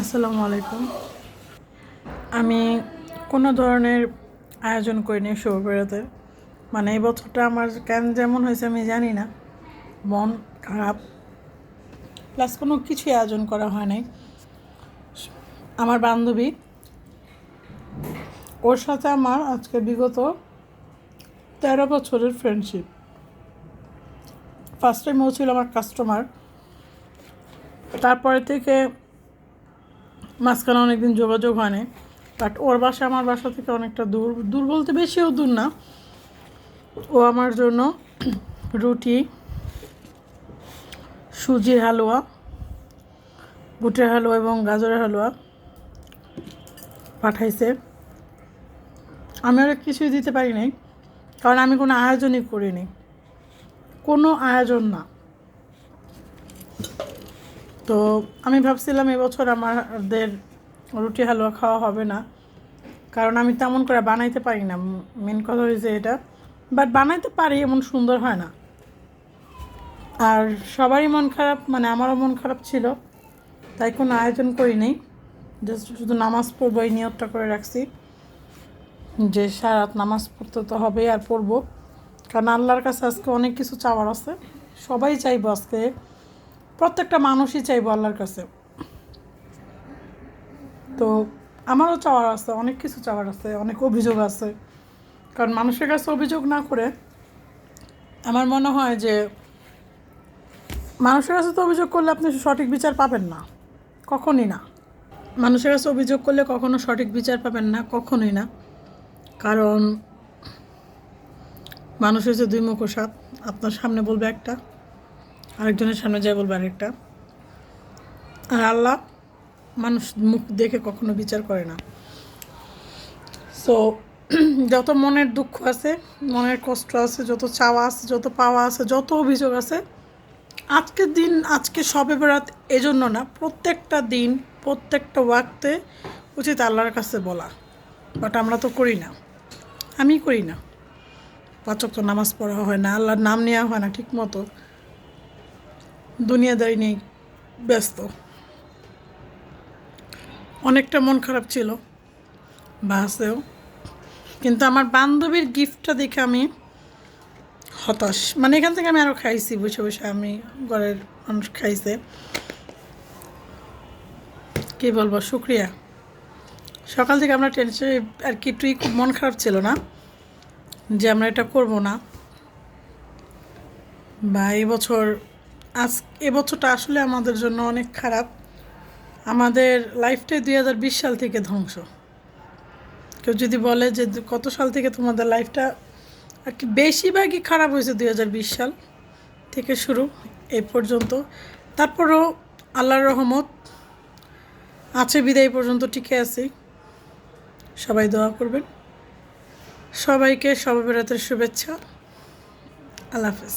আসসালামু আলাইকুম। আমি কোনো ধরনের আয়োজন করিনি শুভ বেড়াতে মানে এই বছরটা আমার কেন যেমন হয়েছে আমি জানি না। মন খারাপ। প্লাস কোনো কিছুই আয়োজন করা হয় নাই। আমার বান্ধবী, ওর সাথে আমার আজকে বিগত তেরো বছরের ফ্রেন্ডশিপ ফার্স্ট টাইম ও ছিল আমার কাস্টমার তারপরে থেকে মাঝখানে অনেকদিন যোগাযোগ হয়নি বাট ওর বাসা আমার বাসা থেকে অনেকটা দূর। দূর বলতে বেশিও দূর না। ও আমার জন্য রুটি সুজির হালুয়া, বুটের হালুয়া এবং গাজরের হালুয়া পাঠাইছে। আমি আর কিছুই দিতে পারি নাই, কারণ আমি কোনো আয়োজনই করিনি। কোনো আয়োজন না। তো আমি ভাবছিলাম এবছর আমাদের রুটি, হালুয়া খাওয়া হবে না। কারণ আমি তেমন করে বানাইতে পারি না। মেন কথা হয়েছে এটা। বাট বানাইতে পারি, এমন সুন্দর হয় না। আর সবারই মন খারাপ মানে আমারও মন খারাপ ছিল। তাই কোনো আয়োজন করি নেই। জাস্ট শুধু নামাজ পড়ব, এই নিয়তটা করে রাখছি। যে সারাত নামাজ পড়তে তো হবেই আর পড়ব। কারণ আল্লাহর কাছে আজকে অনেক কিছু চাওয়ার আছে। সবাই চাইব আজকে প্রত্যেকটা মানুষই চাইব আল্লাহর কাছে। তো আমারও চাওয়ার আছে, অনেক কিছু চাওয়ার আছে, অনেক অভিযোগ আছে। কারণ মানুষের কাছে অভিযোগ না করে আমার মনে হয় যে মানুষের কাছে তো অভিযোগ করলে আপনি সঠিক বিচার পাবেন না, কখনই না। মানুষের কাছে অভিযোগ করলে কখনো সঠিক বিচার পাবেন না, কখনোই না। কারণ মানুষের যে দুই মুখ সাপ আপনার সামনে বলবে একটা। আরেকজনের সামনে যাই বলবে আরেকটা। আর আল্লাহ মানুষ মুখ দেখে কখনো বিচার করে না। সো যত মনের দুঃখ আছে, মনের কষ্ট আছে, যত চাওয়া আছে, যত পাওয়া আছে, যত অভিযোগ আছে আজকের দিন, আজকে সবে বেড়াত এজন্য না, প্রত্যেকটা দিন, প্রত্যেকটা ওয়াক্তে উচিত আল্লাহর কাছে বলা। বাট আমরা তো করি না। আমি করি না। পাচক তো নামাজ পড়া হয় না, আল্লাহর নাম নেওয়া হয় না ঠিক মতো দুনিয়াদারি নেই ব্যস্ত। অনেকটা মন খারাপ ছিল বাসেও কিন্তু আমার বান্ধবীর গিফটটা দেখে আমি হতাশ। মানে এখান থেকে আমি আরও খাইছি, বসে বসে আমি ঘরের মানুষ খাইছে। কী বলব, শুক্রিয়া। সকাল থেকে আমরা টেনশন আর কি, একটুই খুব মন খারাপ ছিল না যে আমরা এটা করব না। বা এবছর আজ এবছরটা আসলে আমাদের জন্য অনেক খারাপ। আমাদের লাইফটাই দুই হাজার বিশ সাল থেকে ধ্বংস। কেউ যদি বলে যে কত সাল থেকে তোমাদের লাইফটা আর কি বেশিরভাগই খারাপ হয়েছে দুই হাজার বিশ সাল থেকে শুরু এই পর্যন্ত। তারপরও আল্লাহর রহমত আছে, বিদায় পর্যন্ত টিকে আছি। সবাই দোয়া করবেন। সবাইকে সবাই বেড়াতে শুভেচ্ছা। আল্লাহ হাফেজ।